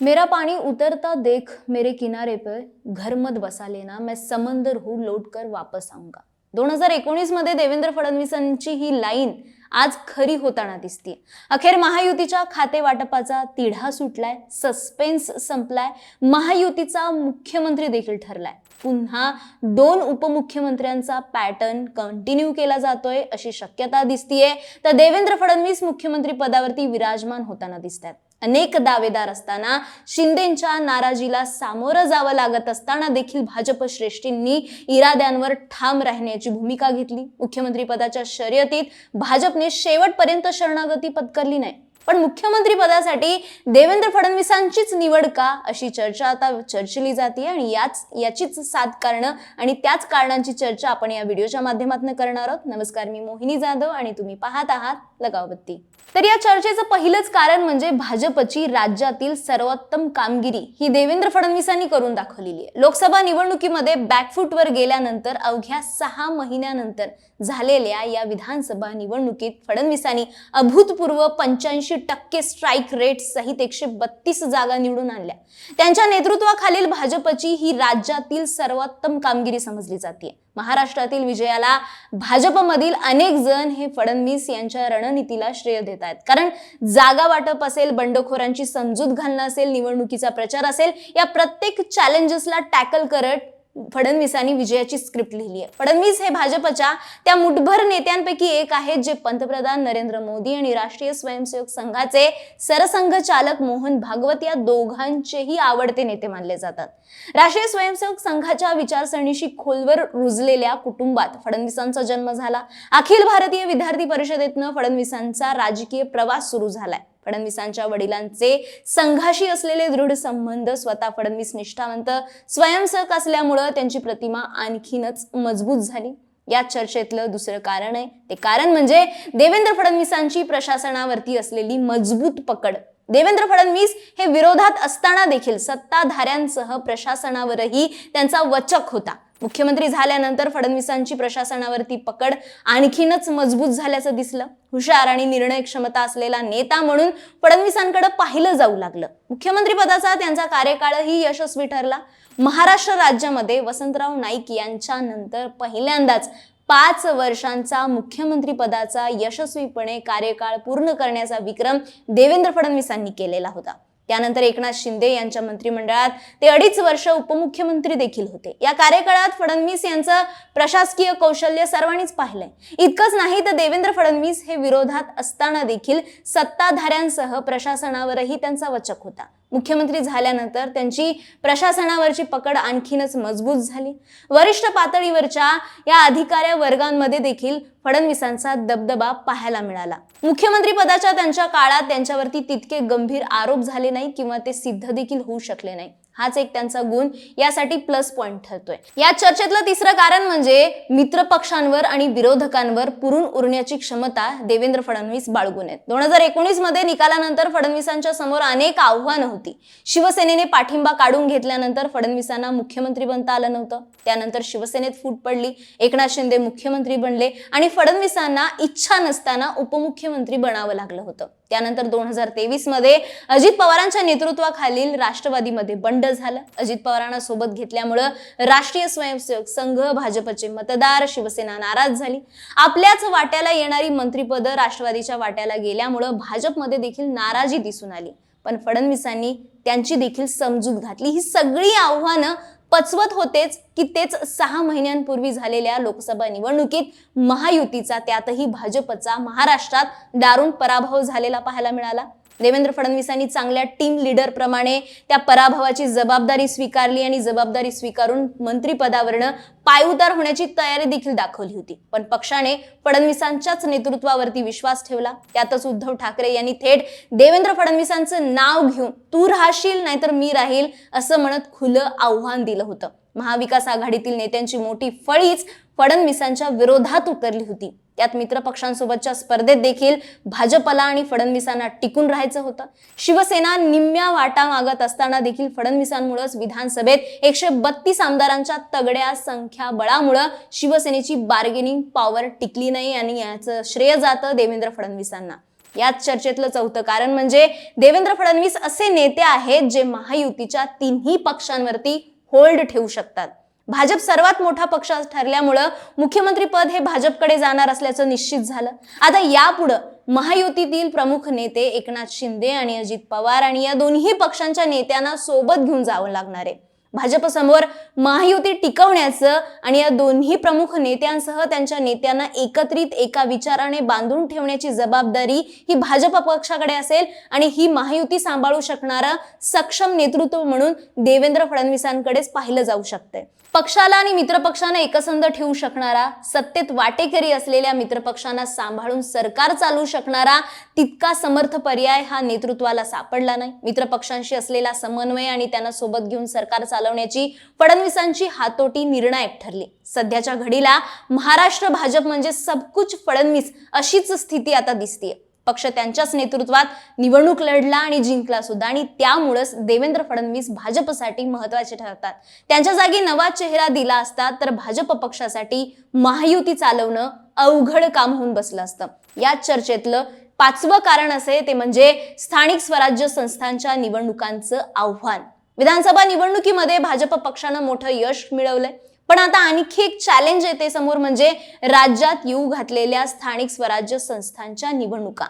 मेरा पानी उतरता देख मेरे किनारे पर घर मत बसा लेना मैं समंदर हूँ लौट कर वापस आऊंगा। दोन हजार एकोणीसमध्ये देवेंद्र फडणवीसांची ही लाईन आज खरी होताना दिसतीये. अखेर महायुतीच्या खाते वाटपाचा तिढा सुटलाय सस्पेन्स संपलाय महायुतीचा मुख्यमंत्री देखील ठरलाय. पुन्हा दोन उपमुख्यमंत्र्यांचा पॅटर्न कंटिन्यू केला जातोय अशी शक्यता दिसतीये. तर देवेंद्र फडणवीस मुख्यमंत्री पदावरती विराजमान होताना दिसतात अनेक दावेदार असताना शिंदेच्या नाराजीला सामोरं जावं लागत असताना देखील भाजप श्रेष्ठींनी इराद्यांवर ठाम राहण्याची भूमिका घेतली. मुख्यमंत्री पदाच्या शर्यतीत भाजपने शेवटपर्यंत शरणागती पत्करली नाही. पण मुख्यमंत्री पदासाठी देवेंद्र फडणवीसांचीच निवड का? अशी चर्चा आता चर्चिली जाते आणि याच याचीच सात कारणं आणि त्याच कारणांची चर्चा आपण या व्हिडिओच्या माध्यमातून करणार आहोत. नमस्कार मी मोहिनी जाधव आणि तुम्ही पाहत आहात लगावती. तर या चर्चेचं पहिलंच कारण म्हणजे भाजपची राज्यातील सर्वोत्तम कामगिरी ही देवेंद्र फडणवीसांनी करून दाखवलेली आहे. लोकसभा निवडणुकीमध्ये बॅकफूटवर गेल्यानंतर अवघ्या सहा महिन्यानंतर झालेल्या या विधानसभा निवडणुकीत फडणवीसांनी अभूतपूर्व पंच्याऐंशी टक्के स्ट्राईक रेट सहित एकशे बत्तीस जागा निवडून आणल्या. त्यांच्या नेतृत्वाखालील भाजपची ही राज्यातील सर्वोत्तम कामगिरी समजली जाते. महाराष्ट्रातील विजयाला भाजपमधील अनेक जण हे फडणवीस यांच्या रणनीतीला श्रेय देत आहेत. कारण जागा वाटप असेल बंडखोरांची समजूत घालणं असेल निवडणुकीचा प्रचार असेल या प्रत्येक चॅलेंजेसला टॅकल करत फडणवीसांनी विजयाची स्क्रिप्ट लिहिली आहे. फडणवीस हे भाजपच्या त्या मुठभर नेत्यांपैकी एक आहेत जे पंतप्रधान नरेंद्र मोदी आणि राष्ट्रीय स्वयंसेवक संघाचे सरसंघचालक मोहन भागवत या दोघांचेही आवडते नेते मानले जातात. राष्ट्रीय स्वयंसेवक संघाच्या विचारसरणीशी खोलवर रुजलेल्या कुटुंबात फडणवीसांचा जन्म झाला. अखिल भारतीय विद्यार्थी परिषदेतनं फडणवीसांचा राजकीय प्रवास सुरू झालाय. फडणवीसांच्या वडिलांचे संघाशी असलेले दृढ संबंध स्वतः फडणवीस निष्ठावंत स्वयंसेवक असल्यामुळं त्यांची प्रतिमा आणखीनच मजबूत झाली. या चर्चेतलं दुसरं कारण आहे. ते कारण म्हणजे देवेंद्र फडणवीसांची प्रशासनावरती असलेली मजबूत पकड. देवेंद्र फडणवीस हे विरोधात असताना देखील सत्ताधाऱ्यांसह प्रशासनावरही त्यांचा वचक होता. मुख्यमंत्री झाल्यानंतर फडणवीसांची प्रशासनावरती पकड आणखीनच मजबूत झाल्याचं दिसलं. हुशार आणि निर्णय क्षमता असलेला नेता म्हणून फडणवीसांकडे पाहिलं जाऊ लागलं. मुख्यमंत्री पदाचा त्यांचा कार्यकाळही यशस्वी ठरला. महाराष्ट्र राज्यामध्ये वसंतराव नाईक यांच्या नंतर पहिल्यांदाच पाच वर्षांचा मुख्यमंत्री पदाचा यशस्वीपणे कार्यकाळ पूर्ण करण्याचा विक्रम देवेंद्र फडणवीसांनी केलेला होता. त्यानंतर एकनाथ शिंदे यांच्या मंत्रिमंडळात ते अडीच वर्ष उपमुख्यमंत्री देखील होते. या कार्यकाळात फडणवीस यांचं प्रशासकीय कौशल्य सर्वांनीच पाहिलंय. इतकंच नाही तर देवेंद्र फडणवीस हे विरोधात असताना देखील सत्ताधाऱ्यांसह प्रशासनावरही त्यांचा वचक होता. मुख्यमंत्री झाल्यानंतर त्यांची प्रशासनावरची पकड आणखीनच मजबूत झाली. वरिष्ठ पातळीवरच्या या अधिकाऱ्या वर्गांमध्ये देखील फडणवीसांचा दबदबा पाहायला मिळाला. मुख्यमंत्री पदाच्या त्यांच्या काळात त्यांच्यावरती तितके गंभीर आरोप झाले नाही किंवा ते सिद्ध देखील होऊ शकले नाही हाच एक त्यांचा गुण. यासाठी प्लस पॉईंट ठरतोय. या चर्चेतलं तिसरं कारण म्हणजे मित्रपक्षांवर आणि विरोधकांवर पुरून उरण्याची क्षमता देवेंद्र फडणवीस बाळगून आहेत. दोन हजार एकोणीसमध्ये निकालानंतर फडणवीसांच्या समोर अनेक आव्हानं होती. शिवसेनेने पाठिंबा काढून घेतल्यानंतर फडणवीसांना मुख्यमंत्री बनता आलं नव्हतं. त्यानंतर शिवसेनेत फूट पडली. एकनाथ शिंदे मुख्यमंत्री बनले आणि फडणवीसांना इच्छा नसताना उपमुख्यमंत्री बनावं लागलं होतं. त्यानंतर दोन हजार तेवीसमध्ये अजित पवारांच्या नेतृत्वाखालील राष्ट्रवादीमध्ये बंड झालं. अजित पवारांना सोबत घेतल्यामुळं राष्ट्रीय स्वयंसेवक संघ भाजपचे मतदार शिवसेना नाराज झाली. आपल्याच वाट्याला येणारी मंत्रीपद राष्ट्रवादीच्या वाट्याला गेल्यामुळं भाजपमध्ये देखील नाराजी दिसून आली. पण फडणवीसांनी त्यांची देखील समजूत घातली. ही सगळी आव्हानं पचवत होतेच की तेच सहा महिन्यांपूर्वी झालेल्या लोकसभा निवडणुकीत महायुतीचा त्यातही भाजपचा महाराष्ट्रात दारुण पराभव झालेला पाहायला मिळाला. देवेंद्र फडणवीसांनी चांगल्या टीम लीडर प्रमाणे त्या पराभवाची जबाबदारी स्वीकारली आणि जबाबदारी स्वीकारून मंत्रिपदावरनं पायउतार होण्याची तयारी देखील दाखवली होती. पण पक्षाने फडणवीसांच्याच नेतृत्वावरती विश्वास ठेवला. त्यातच उद्धव ठाकरे यांनी थेट देवेंद्र फडणवीसांचं नाव घेऊन तू राहशील नाहीतर मी राहील असं म्हणत खुलं आव्हान दिलं होतं. महाविकास आघाडीतील नेत्यांची मोठी फळीच फडणवीसांच्या विरोधात उतरली होती. त्यात मित्रपक्षांसोबतच्या स्पर्धेत देखील भाजपला आणि फडणवीसांना टिकून राहायचं होतं. शिवसेना निम्म्या वाटा मागत असताना देखील फडणवीसांमुळेच विधानसभेत एकशे बत्तीस आमदारांच्या तगड्या संख्याबळामुळं शिवसेनेची बार्गेनिंग पॉवर टिकली नाही आणि याचं श्रेय जातं देवेंद्र फडणवीसांना. याच चर्चेतलं चौथं कारण म्हणजे देवेंद्र फडणवीस असे नेते आहेत जे महायुतीच्या तिन्ही पक्षांवरती होल्ड ठेवू शकतात. भाजप सर्वात मोठा पक्ष ठरल्यामुळं मुख्यमंत्री पद हे भाजपकडे जाणार असल्याचं निश्चित झालं. आता यापुढं महायुतीतील प्रमुख नेते एकनाथ शिंदे आणि अजित पवार आणि या दोन्ही पक्षांच्या नेत्यांना सोबत घेऊन जावं लागणार आहे. भाजप समोर महायुती टिकवण्याचं आणि या दोन्ही प्रमुख नेत्यांसह त्यांच्या नेत्यांना एकत्रित एका विचाराने बांधून ठेवण्याची जबाबदारी ही भाजप पक्षाकडे असेल आणि ही महायुती सांभाळू शकणारं सक्षम नेतृत्व म्हणून देवेंद्र फडणवीसांकडेच पाहिलं जाऊ शकते पक्षाला आणि मित्रपक्षांना एकसंध ठेवू शकणारा सत्तेत वाटेकरी असलेल्या मित्रपक्षांना सांभाळून सरकार चालवू शकणारा तितका समर्थ पर्याय हा नेतृत्वाला सापडला नाही. मित्रपक्षांशी असलेला समन्वय आणि त्यांना सोबत घेऊन सरकार चालवण्याची फडणवीसांची हातोटी निर्णायक ठरली. सध्याच्या घडीला महाराष्ट्र भाजप म्हणजे सबकुच फडणवीस अशीच स्थिती आता दिसतीये. पक्ष त्यांच्याच नेतृत्वात निवडणूक लढला आणि जिंकला सुद्धा आणि त्यामुळंच देवेंद्र फडणवीस भाजपसाठी महत्त्वाचे ठरतात. त्यांच्या जागी नवा चेहरा दिला असता तर भाजप पक्षासाठी महायुती चालवणं अवघड काम होऊन बसलं असतं. या चर्चेतलं पाचवं कारण असे ते म्हणजे स्थानिक स्वराज्य संस्थांच्या निवडणुकांचं आव्हान. विधानसभा निवडणुकीमध्ये भाजप पक्षानं मोठं यश मिळवलंय. पण आता आणखी एक चॅलेंज येते समोर म्हणजे राज्यात येऊ घातलेल्या स्थानिक स्वराज्य संस्थांच्या निवडणुका.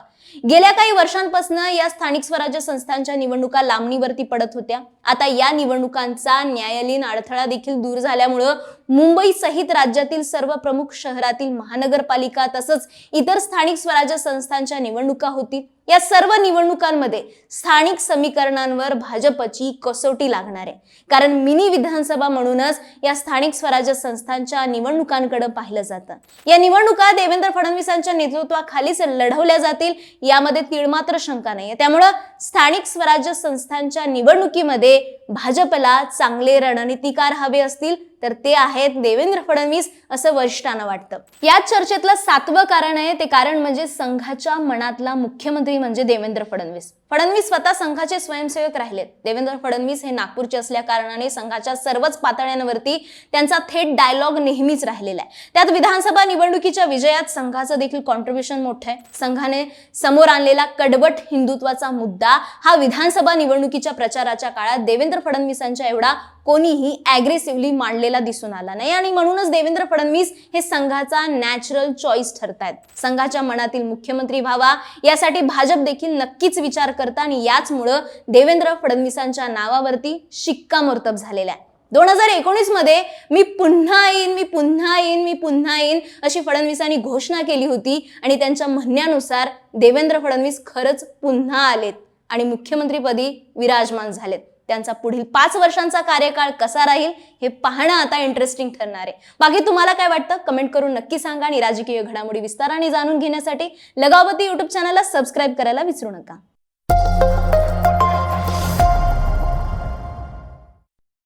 गेल्या काही वर्षांपासून या स्थानिक स्वराज्य संस्थांच्या निवडणुका लांबणीवरती पडत होत्या. आता या निवडणुकांचा न्यायालयीन अडथळा देखील दूर झाल्यामुळं मुंबई सहित राज्यातील सर्व प्रमुख शहरातील महानगरपालिका तसंच इतर स्थानिक स्वराज्य संस्थांच्या निवडणुका होतील या सर्व निवडणुकांमध्ये स्थानिक समीकरणांवर भाजपची कसोटी लागणार आहे. कारण मिनी विधानसभा म्हणूनच या स्थानिक स्वराज्य संस्थांच्या निवडणुकांकडे पाहिलं जातं. या निवडणुका देवेंद्र फडणवीसांच्या नेतृत्वाखालीच लढवल्या जातील. यामध्ये तिळमात्र शंका नाहीये. त्यामुळं स्थानिक स्वराज्य संस्थांच्या निवडणुकीमध्ये भाजपला चांगले रणनीतिकार हवे असतील तर ते आहेत देवेंद्र फडणवीस असं वरिष्ठांना वाटतं. याच चर्चेतलं सातवं कारण आहे ते कारण म्हणजे संघाच्या मनातला मुख्यमंत्री म्हणजे देवेंद्र फडणवीस. फडणवीस स्वतः संघाचे स्वयंसेवक राहिलेत. देवेंद्र फडणवीस हे नागपूरचे असल्या कारणाने संघाच्या सर्वच पातळ्यांवरती त्यांचा थेट डायलॉग नेहमीच राहिलेला आहे. त्यात विधानसभा निवडणुकीच्या विजयात संघाचं देखील कॉन्ट्रीब्युशन मोठं आहे. संघाने समोर आणलेला कडवट हिंदुत्वाचा मुद्दा हा विधानसभा निवडणुकीच्या प्रचाराच्या काळात देवेंद्र फडणवीसांच्या एवढा कोणीही ॲग्रेसिव्हली मांडलेला दिसून आला नाही. आणि म्हणूनच देवेंद्र फडणवीस हे संघाचा नॅचरल चॉईस ठरतायत. संघाच्या मनातील मुख्यमंत्री व्हावा यासाठी भाजप देखील नक्कीच विचार करता आणि याचमुळं देवेंद्र फडणवीसांच्या नावावरती शिक्कामोर्तब झालेला आहे. दोन हजार एकोणीसमध्ये मी पुन्हा येईन मी पुन्हा येईन मी पुन्हा येईन अशी फडणवीसांनी घोषणा केली होती आणि त्यांच्या म्हणण्यानुसार देवेंद्र फडणवीस खरंच पुन्हा आलेत आणि मुख्यमंत्रीपदी विराजमान झालेत. त्यांचा पुढील पाच वर्षांचा कार्यकाळ कसा राहील हे पाहणं आता इंटरेस्टिंग ठरणार आहे. बाकी तुम्हाला काय वाटतं? कमेंट करून नक्की सांगा. आणि राजकीय घडामोडी विस्ताराने जाणून घेण्यासाठी लगावती युट्यूब चॅनलला सबस्क्राईब करायला विसरू नका.